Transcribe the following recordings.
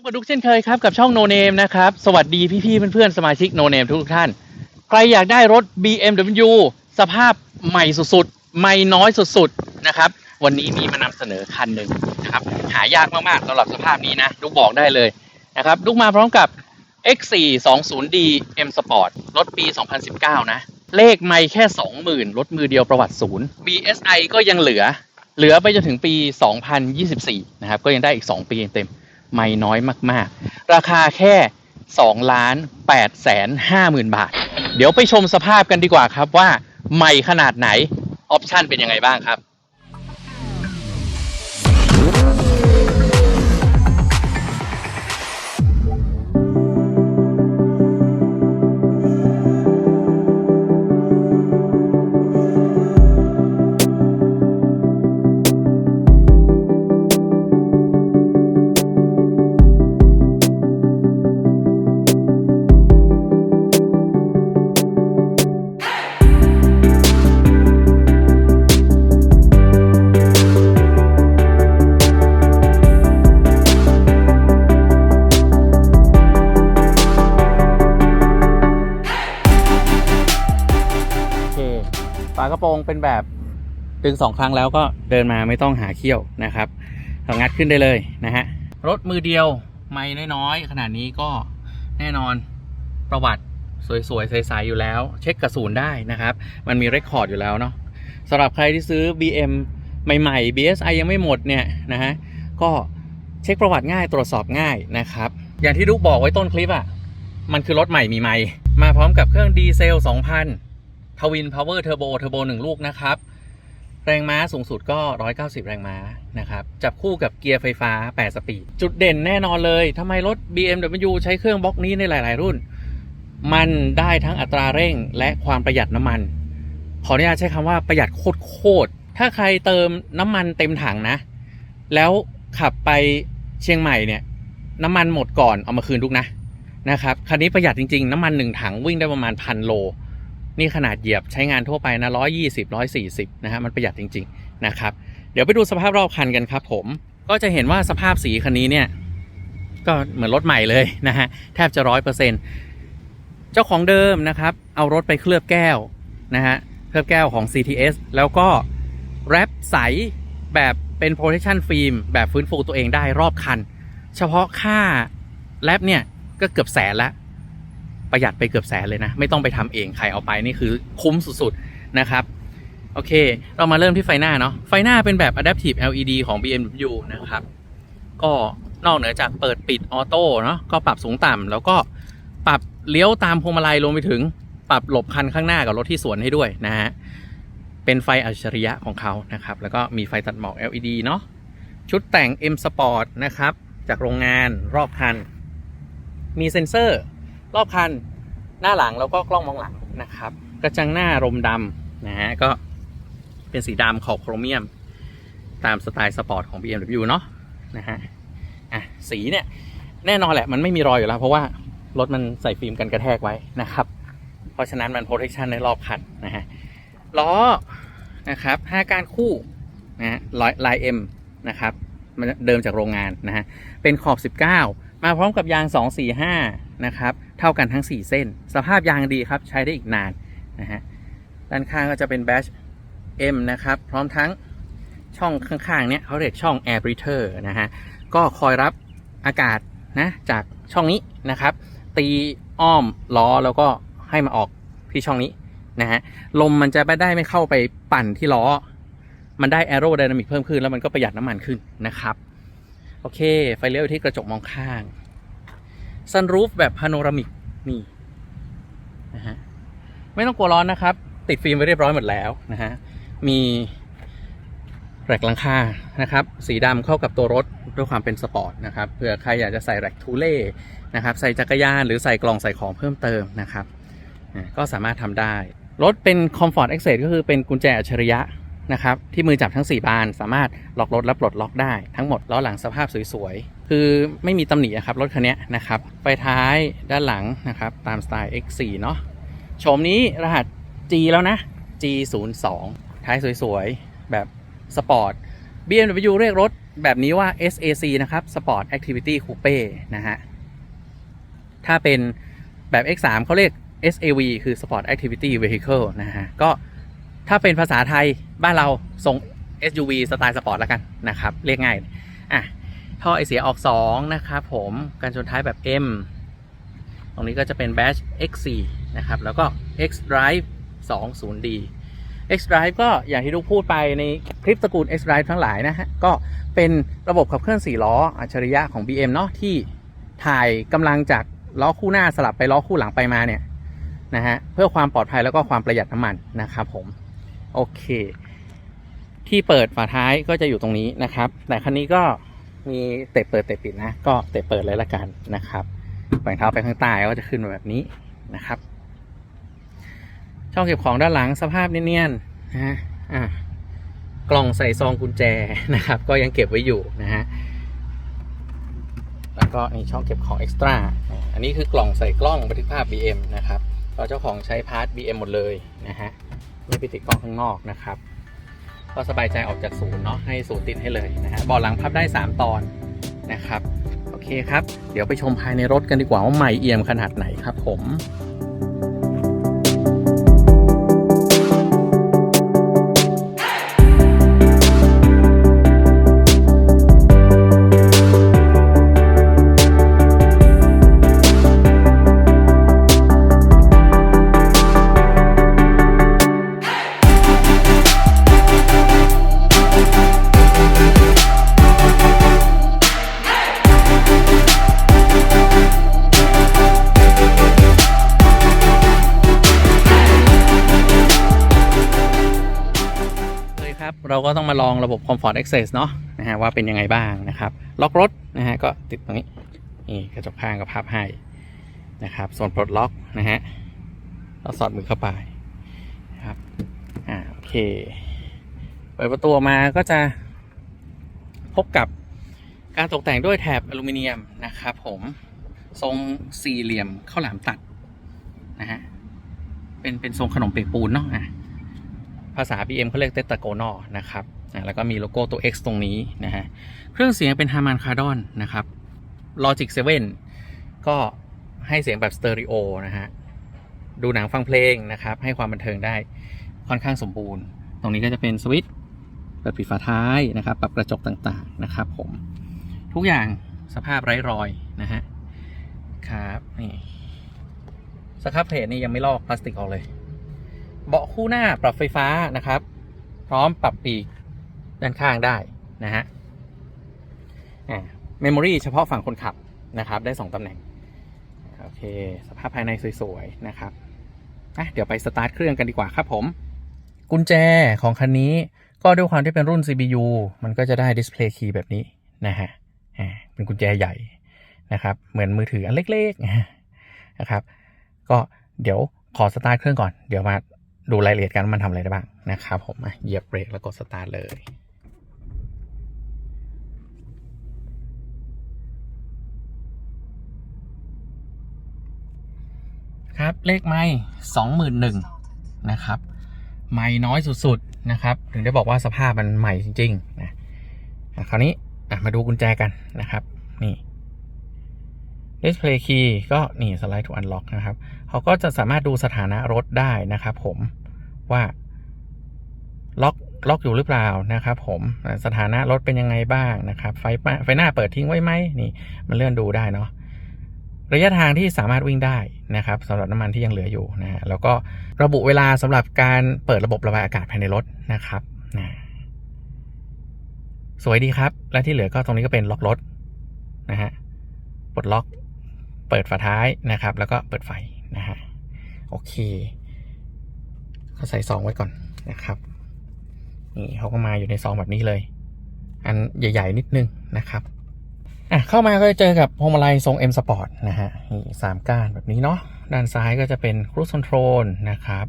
บกับดุกเช่นเคยครับกับช่องโนเนมนะครับสวัสดีพี่ๆเพื่อนๆสมาชิกโนเนมทุกท่าน ใครอยากได้รถ BMW สภาพใหม่สุดๆ ใหม่น้อยสุดๆนะครับวันนี้มีมานำเสนอคันหนึ่งนะครับหายากมากๆสำหรับสภาพนี้นะดุกบอกได้เลยนะครับดุกมาพร้อมกับ X420D M Sport รถปี 2019 นะ เลขไม่แค่ 20,000 รถมือเดียวประวัติศูนย์ BSI ก็ยังเหลือ เหลือไปจนถึงปี 2024 นะครับก็ยังได้อีก 2 ปีเต็ม ไม่น้อยมากๆ ราคาแค่2ล้าน8แสน5หมื่นบาท เดี๋ยวไปชมสภาพกันดีกว่าครับว่าใหม่ขนาดไหน ออปชันเป็นยังไงบ้างครับากระโปรงเป็นแบบดึงสองครั้งแล้วก็เดินมาไม่ต้องหาเขี้ยวนะครับเอางัดขึ้นได้เลยนะฮะรถมือเดียวไม่น้อยๆขนาดนี้ก็แน่นอนประวัติสวยๆใสๆอยู่แล้ว เช็คกระสูนได้นะครับ มันมีเรคคอร์ดอยู่แล้วเนาะสำหรับใครที่ซื้อ BM ใหม่ๆ BSI ยังไม่หมดเนี่ยนะฮะก็เช็คประวัติง่ายตรวจสอบง่ายนะครับ อย่างที่ดุกบอกไว้ต้นคลิปอะ่ะ มันคือรถใหม่มีไม่มาพร้อมกับเครื่องดีเซล 2,000 ทวินพาวเวอร์เทอร์โบเทอร์โบหนึ่งลูกนะครับ แรงม้าสูงสุดก็ 190 แรงม้านะครับ จับคู่กับเกียร์ไฟฟ้า 8 สปีด จุดเด่นแน่นอนเลยทำไมรถ BMW ใช้เครื่องบล็อกนี้ในหลาย ๆ รุ่น มันได้ทั้งอัตราเร่งและความประหยัดน้ำมัน ขออนุญาตใช้คำว่าประหยัดโคตรๆถ้าใครเติมน้ำมันเต็มถังนะ แล้วขับไปเชียงใหม่เนี่ยน้ำมันหมดก่อนเอามาคืนทุกนะนะครับคันนี้ประหยัดจริง ๆ น้ำมันหนึ่งถังวิ่งได้ประมาณพันโล นี่ขนาดเหยียบใช้งานทั่วไปนะร้อยยี่สิบร้อยสี่สิบนะฮะมันประหยัดจริง ๆ นะครับ เดี๋ยวไปดูสภาพรอบคันกันครับ ผมก็จะเห็นว่าสภาพสีคันนี้เนี่ย ก็เหมือนรถใหม่เลยนะฮะแทบจะร้อยเปอร์เซ็นเจ้าของเดิมนะครับ เอารถไปเคลือบแก้วนะฮะเคลือบแก้วของ CTS แล้วก็แรปใสแบบเป็น protection film แบบฟื้นฟูตัวเองได้รอบคัน เฉพาะค่าแรปเนี่ยก็เกือบแสนละ ประหยัดไปเกือบแสนเลยนะ ไม่ต้องไปทำเองใครเอาไปนี่คือคุ้มสุดๆนะครับโอเค เรามาเริ่มที่ไฟหน้าเนาะไฟหน้าเป็นแบบ adaptive LED ของ BMW นะครับก็นอกเหนือจากเปิดปิดออโต้เนาะก็ปรับสูงต่ำแล้วก็ปรับเลี้ยวตามพวงมาลัยรวมไปถึง ปรับหลบคันข้างหน้ากับรถที่สวนให้ด้วยนะฮะเป็นไฟอัจฉริยะของเขานะครับ แล้วก็มีไฟตัดหมอก LED เนาะชุดแต่ง M Sport นะครับ จากโรงงานรอบคัน มีเซ็นเซอร์ รอบคันหน้าหลังแล้วก็กล้องมองหลังนะครับกระจังหน้ารมดำนะฮะก็เป็นสีดำขอบโครเมียม ตามสไตล์สปอร์ตของ BMW เนาะนะฮะอะสีเนี่ยแน่นอนแหละมันไม่มีรอยอยู่แล้ว เพราะว่ารถมันใส่ฟิล์มกันกระแทกไว้นะครับ เพราะฉะนั้นมัน protection ในรอบคันนะฮะล้อนะครับห้าการคู่นะฮะลาย M นะครับมันเดิมจากโรงงานนะฮะเป็นขอบ 19 มาพร้อมกับยาง 245 นะครับ เท่ากันทั้ง 4 เส้น สภาพยางดีครับใช้ได้อีกนานนะฮะด้านข้างก็จะเป็นแบช M นะครับ พร้อมทั้งช่องข้างๆเนี้ยเขาเรียกช่อง Air Breather นะฮะก็คอยรับอากาศนะจากช่องนี้นะครับ ตีอ้อมล้อแล้วก็ให้มาออกที่ช่องนี้นะฮะลมมันจะไม่ได้ไม่เข้าไปปั่นที่ล้อ มันได้ aerodynamic เพิ่มขึ้นแล้วมันก็ประหยัดน้ำมันขึ้นนะครับ โอเค ไฟเลี้ยวอยู่ที่กระจกมองข้าง ซันรูฟแบบพาโนรามิกนี่นะฮะไม่ต้องกลัวร้อนนะครับ ติดฟิล์มไว้เรียบร้อยหมดแล้วนะฮะมีแร็กหลังคานะครับ สีดำเข้ากับตัวรถด้วยความเป็นสปอร์ตนะครับเผื่อใครอยากจะใส่แร็กทูเล่นะครับ ใส่จักรยานหรือใส่กล่องใส่ของเพิ่มเติมนะครับ ก็สามารถทำได้ รถเป็น Comfort Access ก็คือเป็นกุญแจอัจฉริยะนะครับ ที่มือจับทั้ง 4 บาน สามารถล็อกรถและปลดล็อกได้ทั้งหมดล้อหลังสภาพสวยๆ คือไม่มีตำหนิอะครับรถคันนี้นะครับไฟท้ายด้านหลังนะครับตามสไตล์ X4 เนาะโฉมนี้รหัส G แล้วนะ G02 ท้ายสวยๆ แบบสปอร์ต BMW เรียกรถแบบนี้ว่า SAC นะครับ Sport Activity Coupe นะฮะ ถ้าเป็นแบบ X3 เขาเรียก SAV คือ Sport Activity Vehicle นะฮะ ก็ถ้าเป็นภาษาไทยบ้านเราส่ง SUV สไตล์สปอร์ตแล้วกันนะครับ เรียกง่าย อะ ท่อไอเสียออก 2 นะครับผมการชนท้ายแบบ M ตรงนี้ก็จะเป็น Bash X4 นะครับ แล้วก็ X Drive 20D X Drive ก็อย่างที่ทุกพูดไปในคลิปตระกูล X Drive ทั้งหลายนะฮะ ก็เป็นระบบขับเคลื่อน 4 ล้อ อัจฉริยะของ BM เนาะที่ถ่ายกำลังจากล้อคู่หน้าสลับไปล้อคู่หลังไปมาเนี่ยนะฮะเพื่อความปลอดภัยแล้วก็ความประหยัดน้ำมันนะครับผม โอเค ที่เปิดฝาท้ายก็จะอยู่ตรงนี้นะครับ แต่คันนี้ก็ มีเตะเปิดเตะปิดนะ ก็เตะเปิดเลยละกันนะครับแบ่งเท้าไปข้างใต้ก็จะขึ้นมาแบบนี้นะครับ ช่องเก็บของด้านหลังสภาพเนียนๆนะฮะอะกล่องใส่ซองกุญแจนะครับ ก็ยังเก็บไว้อยู่นะฮะแล้วก็นี่ช่องเก็บของเอ็กซ์ตร้าอันนี้คือกล่องใส่กล้องบันทึกภาพ BM นะครับก็เจ้าของใช้พาร์ท BM หมดเลยนะฮะไม่ไปติดกล้องข้างนอกนะครับ ก็สบายใจออกจากศูนย์เนาะให้ศูนย์ติดให้เลยนะฮะเบาะหลังพับได้ 3 ตอนนะครับโอเคครับ เดี๋ยวไปชมภายในรถกันดีกว่าว่าใหม่เอี่ยมขนาดไหนครับผม มาลองระบบ Comfort Access เนาะนะฮะว่าเป็นยังไงบ้างนะครับล็อกรถนะฮะก็ติดตรงนี้นี่กระจกข้างก็พับให้นะครับ ส่วนปลดล็อกนะฮะเราสอดมือเข้าไปนะครับอ่าโอเคเปิดประตูมาก็จะพบกับการตกแต่งด้วยแถบอลูมิเนียมนะครับผมทรงสี่เหลี่ยมข้าวหลามตัดนะฮะเป็นเป็นทรงขนมเปียกปูนเนาะอะภาษา BM เขาเรียกเตตาโกนอนะครับ แล้วก็มีโลโก้ตัว X ตรงนี้นะฮะ เครื่องเสียงเป็น Harman Kardon นะครับ Logic 7 ก็ให้เสียงแบบสเตอริโอนะฮะ ดูหนังฟังเพลงนะครับ ให้ความบันเทิงได้ค่อนข้างสมบูรณ์ ตรงนี้ก็จะเป็นสวิตช์เปิดปิดฝาท้ายนะครับ ปรับกระจกต่างๆนะครับผม ทุกอย่างสภาพไร้รอยนะฮะ ครับนี่สครับเพลทนี่ยังไม่ลอกพลาสติกออกเลย เบาะคู่หน้าปรับไฟฟ้านะครับ พร้อมปรับปีก ด้านข้างได้นะฮะเมมโมรีเฉพาะฝั่งคนขับนะครับ ได้ 2ตำแหน่ง โอเค สภาพภายในสวยๆ นะครับอะเดี๋ยวไปสตาร์ทเครื่องกันดีกว่าครับผม กุญแจของคันนี้ก็ด้วยความที่เป็นรุ่น CBU มันก็จะได้ดิสเพลย์คีย์แบบนี้นะฮะเป็นกุญแจใหญ่นะครับ เหมือนมือถืออันเล็กๆนะครับ ก็เดี๋ยวขอสตาร์ทเครื่องก่อน เดี๋ยวมาดูรายละเอียดกันว่ามันทำอะไรได้บ้างนะครับผมเหยียบเบรกแล้วกดสตาร์ทเลย ครับ เลขไม่สองหมื่นหนึ่งนะครับ ไม่น้อยสุดๆนะครับ ถึงได้บอกว่าสภาพมันใหม่จริงๆนะคราวนี้มาดูกุญแจกันนะครับ นี่ Display Key ก็นี่สไลด์ to unlock นะครับ เขาก็จะสามารถดูสถานะรถได้นะครับผมว่าล็อกล็อกอยู่หรือเปล่านะครับผมสถานะรถเป็นยังไงบ้างนะครับ ไฟไฟหน้าเปิดทิ้งไว้ไหมนี่ มันเลื่อนดูได้เนาะ ระยะทางที่สามารถวิ่งได้นะครับสำหรับน้ำมันที่ยังเหลืออยู่นะฮะแล้วก็ระบุเวลาสำหรับการเปิดระบบระบายอากาศภายในรถนะครับนะสวยดีครับ และที่เหลือก็ตรงนี้ก็เป็นล็อกรถนะฮะปลดล็อก เปิดฝาท้ายนะครับ แล้วก็เปิดไฟนะฮะโอเคก็ใส่ซองไว้ก่อนนะครับนี่เขาก็มาอยู่ในซองแบบนี้เลย อันใหญ่ ๆ นิดนึงนะครับ อะเข้ามาก็จะเจอกับพวงมาลัยทรง M Sport นะฮะนี่สามก้านแบบนี้เนาะด้านซ้ายก็จะเป็น Cruise Control นะครับ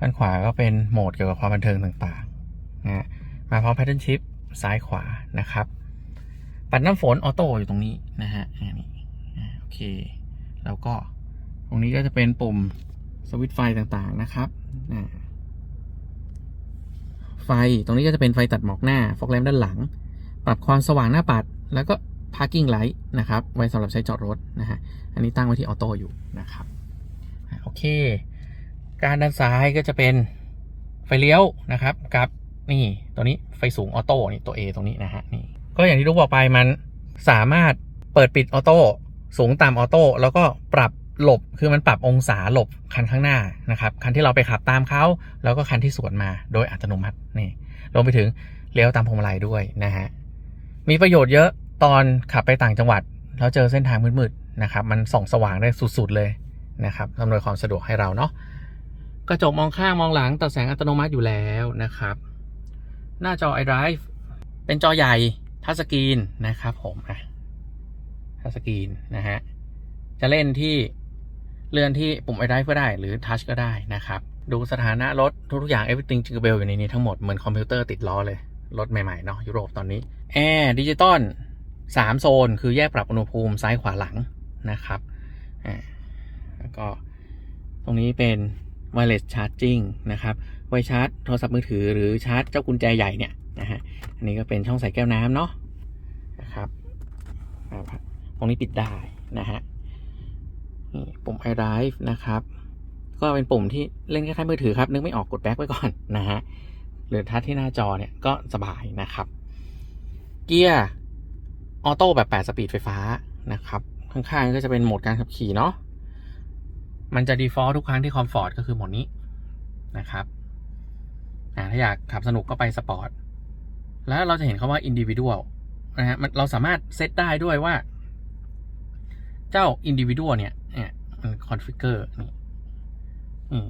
ด้านขวาก็เป็นโหมดเกี่ยวกับความบันเทิงต่างๆนะฮะมาพร้อม Pattern Shift ซ้ายขวานะครับ ปัดน้ำฝนออโต้อยู่ตรงนี้นะฮะอันนี้อ่โอเค แล้วก็ตรงนี้ก็จะเป็นปุ่มสวิตช์ไฟต่างๆนะครับไฟตรงนี้ก็จะเป็นไฟตัดหมอกหน้า ฟอกแลมด้านหลัง ปรับความสว่างหน้าปัด แล้วก็ parking light นะครับ ไว้สำหรับใช้จอดรถนะฮะ อันนี้ตั้งไว้ที่ออโต้อยู่นะครับ โอเค การด้านซ้ายก็จะเป็นไฟเลี้ยวนะครับ กับนี่ตัวนี้ไฟสูงออโต้นี่ตัว A ตรงนี้นะฮะนี่ ก็อย่างที่รู้บอกไปมันสามารถเปิดปิดออโต้สูงต่ำออโต้แล้วก็ปรับหลบคือมันปรับองศาหลบคันข้างหน้านะครับคันที่เราไปขับตามเขาแล้วก็คันที่สวนมาโดยอัตโนมัตินี่รวมไปถึงเลี้ยวตามพวงมาลัยด้วยนะฮะมีประโยชน์เยอะ ตอนขับไปต่างจังหวัด แล้วเจอเส้นทางมืดๆนะครับ มันส่องสว่างได้สุดๆเลยนะครับอำนวยความสะดวกให้เราเนาะกระจกมองข้างมองหลังตัดแสงอัตโนมัติอยู่แล้วนะครับ หน้าจอ iDrive เป็นจอใหญ่ทัชสกรีนนะครับผมอะทัชสกรีนนะฮะจะเล่นที่เลื่อนที่ปุ่ม iDrive ก็ได้หรือทัชก็ได้นะครับดูสถานะรถทุกๆอย่าง everything jingle bell อยู่ในนี้ทั้งหมด เหมือนคอมพิวเตอร์ติดล้อเลย รถใหม่ ๆ เนาะยุโรปตอนนี้แอร์ดิจิตอล สามโซนคือแยกปรับอุณหภูมิซ้ายขวาหลังนะครับแล้วก็ตรงนี้เป็น wireless charging นะครับ ไว้ชาร์จโทรศัพท์มือถือหรือชาร์จเจ้ากุญแจใหญ่เนี่ยนะฮะ อันนี้ก็เป็นช่องใส่แก้วน้ำเนาะนะครับ ตรงนี้ปิดได้นะฮะนี่ปุ่ม iDrive นะครับ ก็เป็นปุ่มที่เล่นคล้ายๆมือถือครับ นึกไม่ออกกดแบ็คไว้ก่อนนะฮะหรือทัชที่หน้าจอเนี่ยก็สบายนะครับ เกียร์ ออโต้แบบ 8 สปีดไฟฟ้านะครับ ข้างๆก็จะเป็นโหมดการขับขี่เนาะมันจะ default ทุกครั้งที่คอมฟอร์ตก็คือโหมดนี้นะครับอ่าถ้าอยากขับสนุกก็ไปสปอร์ตแล้วเราจะเห็นคาว่า individual นะฮะมันเราสามารถเซตได้ด้วยว่า เจ้า individual เนี่ยเนี่ยมัน configure นี่นี่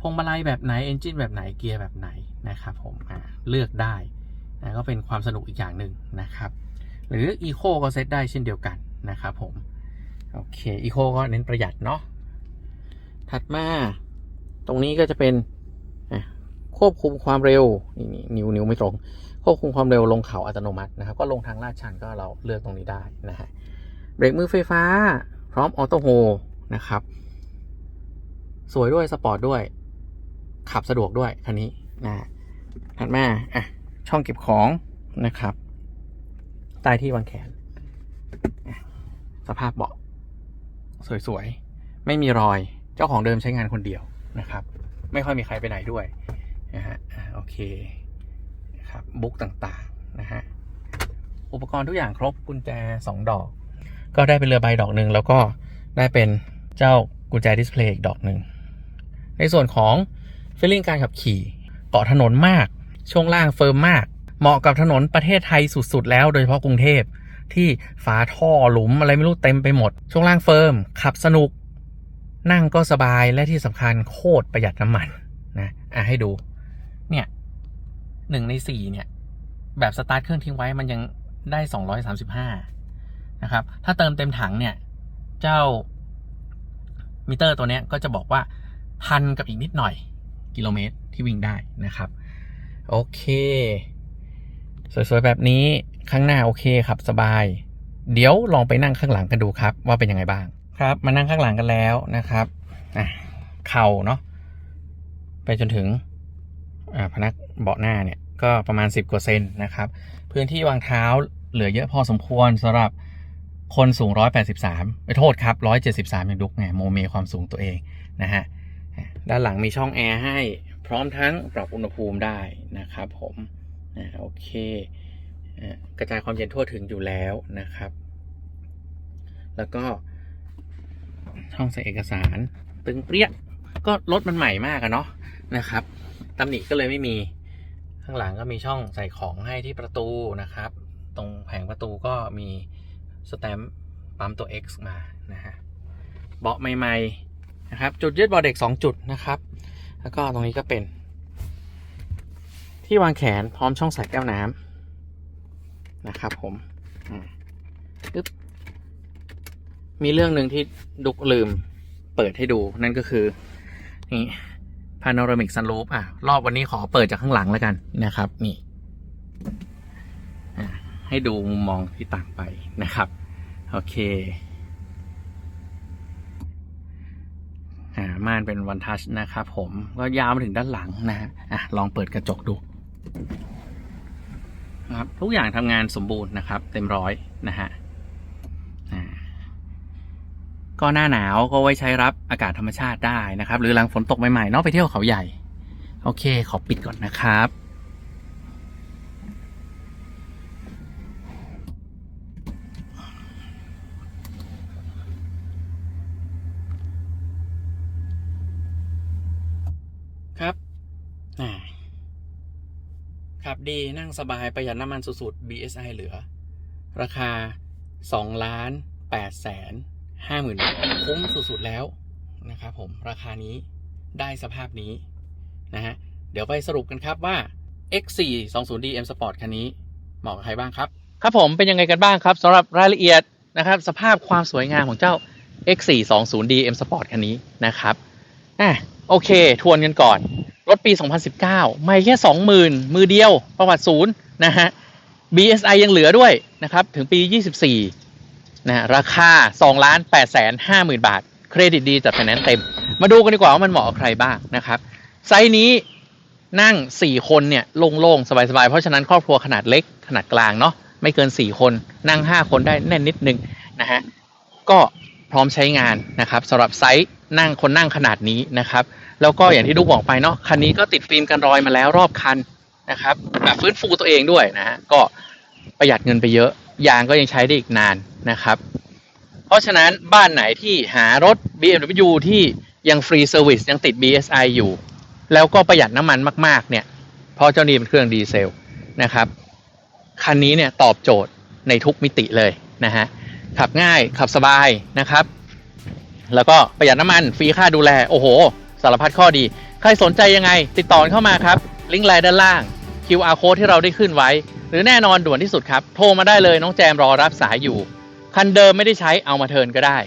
พวงมาลัยแบบไหน engine แบบไหนเกียร์แบบไหนนะครับผมอ่าเลือกได้นะก็เป็นความสนุกอีกอย่างหนึ่งนะครับ หรือ eco ก็เซตได้เช่นเดียวกันนะครับผม โอเค eco ก็เน้นประหยัดเนาะถัดมา ตรงนี้ก็จะเป็นควบคุมความเร็วนี่นี่นิ้วนิ้วไม่ตรง ควบคุมความเร็วลงเขาอัตโนมัตินะครับ ก็ลงทางลาดชันก็เราเลือกตรงนี้ได้นะฮะเบรกมือไฟฟ้า พร้อมออโต้โฮนะครับ สวยด้วยสปอร์ตด้วย ขับสะดวกด้วยคันนี้นะถัดมาอะช่องเก็บของนะครับ ใต้ที่วางแขน สภาพเบาะสวยๆ ไม่มีรอย เจ้าของเดิมใช้งานคนเดียวนะครับ ไม่ค่อยมีใครไปไหนด้วยนะฮะอะโอเคนะครับบุ๊กต่างๆนะฮะอุปกรณ์ทุกอย่างครบกุญแจ 2 ดอก ก็ได้เป็นเรือใบดอกหนึ่งแล้วก็ได้เป็นเจ้ากุญแจดิสเพลย์อีกดอกหนึ่งในส่วนของฟีลลิ่งการขับขี่เกาะถนนมาก ช่วงล่างเฟิร์มมาก เหมาะกับถนนประเทศไทยสุดๆ แล้วโดยเฉพาะกรุงเทพที่ฝาท่อหลุมอะไรไม่รู้เต็มไปหมด ช่วงล่างเฟิร์ม ขับสนุก นั่งก็สบายและที่สำคัญโคตรประหยัดน้ำมันนะอะให้ดู เนี่ยหนึ่งในสี่เนี่ย แบบสตาร์ทเครื่องทิ้งไว้มันยังได้สองร้อยสามสิบห้านะครับ ถ้าเติมเต็มถังเนี่ย เจ้ามิเตอร์ตัวเนี้ยก็จะบอกว่าพันกับอีกนิดหน่อยกิโลเมตรที่วิ่งได้นะครับ โอเค สวยๆแบบนี้ข้างหน้าโอเคครับสบาย เดี๋ยวลองไปนั่งข้างหลังกันดูครับ ว่าเป็นยังไงบ้างครับ มานั่งข้างหลังกันแล้วนะครับอะเข่าเนาะไปจนถึงพนักเบาะหน้าเนี่ยก็ประมาณ 10 กว่าเซนนะครับ พื้นที่วางเท้าเหลือเยอะพอสมควรสำหรับคนสูง 183ไปโทษครับ 173อย่างดุกไงโมเมความสูงตัวเองนะฮะด้านหลังมีช่องแอร์ให้พร้อมทั้งปรับอุณหภูมิได้นะครับผม อ่าโอเคอ่ากระจายความเย็นทั่วถึงอยู่แล้วนะครับ แล้วก็ช่องใส่เอกสารตึงเปรี้ยก็รถมันใหม่มากอะเนาะนะครับตำหนิก็เลยไม่มีข้างหลังก็มีช่องใส่ของให้ที่ประตูนะครับ ตรงแผงประตูก็มีสแตมป์ปั๊มตัว X มานะฮะเบาะใหม่ๆนะครับ จุดยึดเบาะเด็ก 2 จุดนะครับ แล้วก็ตรงนี้ก็เป็น ที่วางแขนพร้อมช่องใส่แก้วน้ำนะครับ ผมมีเรื่องหนึ่งที่ดุกลืมเปิดให้ดูนั่นก็คือ นี่ panoramic sunroof อะ รอบวันนี้ขอเปิดจากข้างหลังแล้วกันนะครับ นี่ให้ดูมุมมองที่ต่างไปนะครับ โอเคอ่าม่านเป็นวันทัชนะครับผมก็ยาวมาถึงด้านหลังนะฮะอะลองเปิดกระจกดู นะครับทุกอย่างทำงานสมบูรณ์นะครับ เต็มร้อยนะฮะก็หน้าหนาวก็ไว้ใช้รับอากาศธรรมชาติได้นะครับ หรือหลังฝนตกใหม่ๆนอกไปเที่ยวเขาใหญ่ โอเค ขอปิดก่อนนะครับอ่าขับ ดีนั่งสบายประหยัดน้ำมันสุดๆ BSI เหลือ ราคา2ล้าน8แสน5หมื่นคุ้มสุดๆแล้วนะครับผมราคานี้ได้สภาพนี้นะฮะเดี๋ยวไปสรุปกันครับว่า X4 20D M Sport คันนี้เหมาะกับใครบ้างครับ ครับผมเป็นยังไงกันบ้างครับสำหรับรายละเอียดนะครับสภาพความสวยงามของเจ้า X4 20D M Sport คันนี้นะครับอะ โอเค ทวนกันก่อน รถปี 2019 ไม่แค่ 20,000 มือเดียว ประวัติศูนย์นะฮะ BSI ยังเหลือด้วยนะครับ ถึงปี 24 นะฮะราคา 2 ล้าน8แสน5หมื่นบาท เครดิตดีจัดไฟแนนซ์เต็ม มาดูกันดีกว่าว่ามันเหมาะกับใครบ้างนะครับ ไซส์นี้นั่ง 4 คนเนี่ยโล่งๆ สบายๆ เพราะฉะนั้นครอบครัวขนาดเล็กขนาดกลางเนาะไม่เกิน 4 คนนั่ง 5 คนได้แน่นนิดนึงนะฮะก็พร้อมใช้งานนะครับสำหรับไซส์ นั่งคนนั่งขนาดนี้นะครับ แล้วก็อย่างที่ดูบอกไปเนาะคันนี้ก็ติดฟิล์มกันรอยมาแล้วรอบคันนะครับแบบฟื้นฟูตัวเองด้วยนะฮะก็ประหยัดเงินไปเยอะ ยางก็ยังใช้ได้อีกนานนะครับ เพราะฉะนั้นบ้านไหนที่หารถ BMW ที่ยังฟรีเซอร์วิสยังติด BSI อยู่ แล้วก็ประหยัดน้ำมันมาก ๆ เนี่ย เพราะเจ้านี้เป็นเครื่องดีเซลนะครับ คันนี้เนี่ยตอบโจทย์ในทุกมิติเลยนะฮะ ขับง่ายขับสบายนะครับ แล้วก็ประหยัดน้ำมันฟรีค่าดูแล โอ้โห สารพัดข้อดี ใครสนใจยังไง ติดต่อเข้ามาครับ ลิงก์ไลน์ด้านล่าง QR code ที่เราได้ขึ้นไว้ หรือแน่นอนด่วนที่สุดครับ โทรมาได้เลยน้องแจมรอรับสายอยู่ คันเดิมไม่ได้ใช้เอามาเทิร์นก็ได้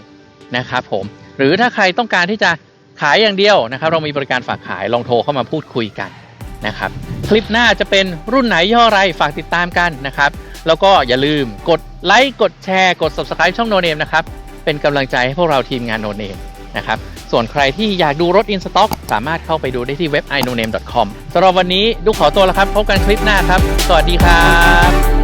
นะครับผม หรือถ้าใครต้องการที่จะขายอย่างเดียวนะครับเรามีบริการฝากขายลองโทรเข้ามาพูดคุยกันนะครับคลิปหน้าจะเป็นรุ่นไหนย่ออะไรฝากติดตามกันนะครับ แล้วก็อย่าลืมกดไลค์กดแชร์กด subscribe ช่องโนเนมนะครับ เป็นกำลังใจให้พวกเราทีมงานโนเนมนะครับ ส่วนใครที่อยากดูรถอินสต็อกสามารถเข้าไปดูได้ที่เว็บ i n o n a m e c o m สำหรับวันนี้ดูขอตัวแล้วครับ พบกันคลิปหน้าครับ สวัสดีครับ